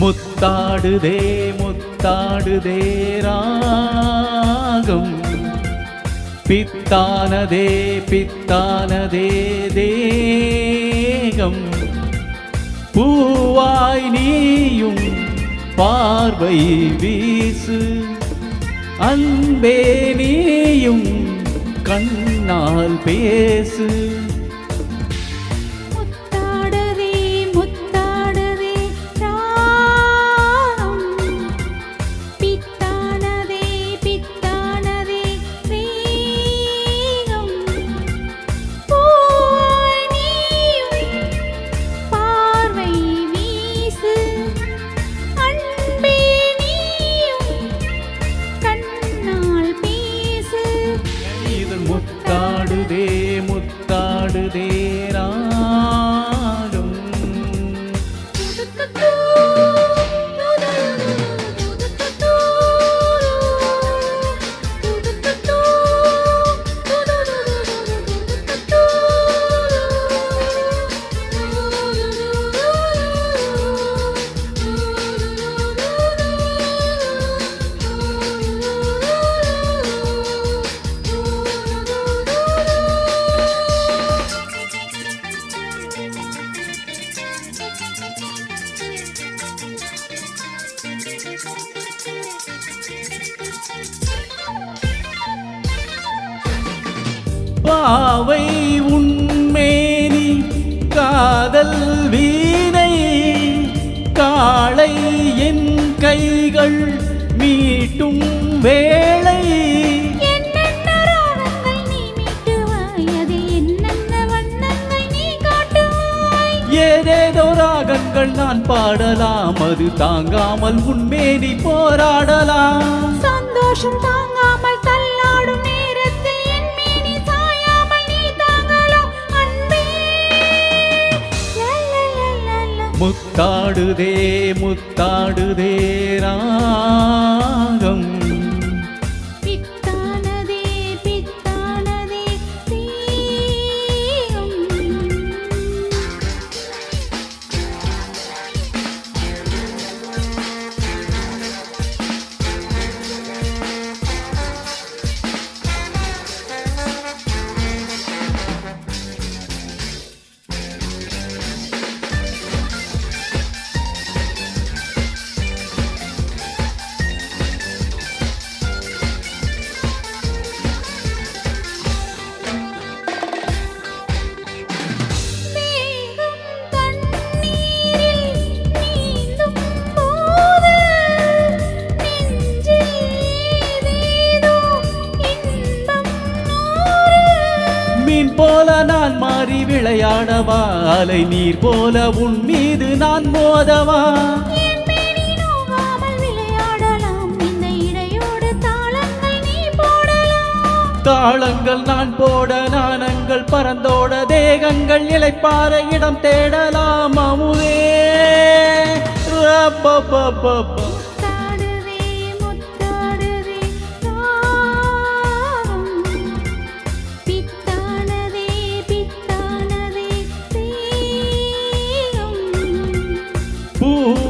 முத்தாடுதே முத்தாடுதே ராகம். பித்தானதே பித்தானதே தேகம். பூவாய் நீயும் பார்வை வீசு. அன்பே நீயும் கண்ணால் பேசு. பாவை உண்மேனி காதல் வீணை காளை என் கைகள் மீட்டும் வேளை. ஏதேதோ ராகங்கள் நான் பாடலாம் அது தாங்காமல் உண்மேனி போராடலாம். சந்தோஷம் தாங்காமல் முத்தாடுதே முத்தாடுதே ராகம். போல நான் மாறி விளையாடவா அலை நீர் போல உன் மீது நான் மோதவா? தாளங்கள் நான் போட நாணங்கள் பறந்தோட தேகங்கள் இளைப்பாற இடம் தேடலாம் அமுதே. ரப்ப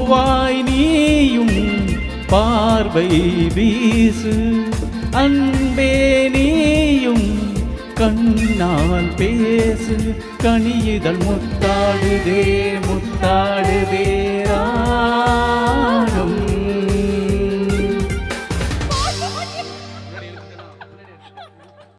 பூவாய் நீயும் பார்வை வீசு. அன்பே நீயும் கண்ணால் பேசு. கனியுதல் முத்தாடுதே முத்தாடுதேரா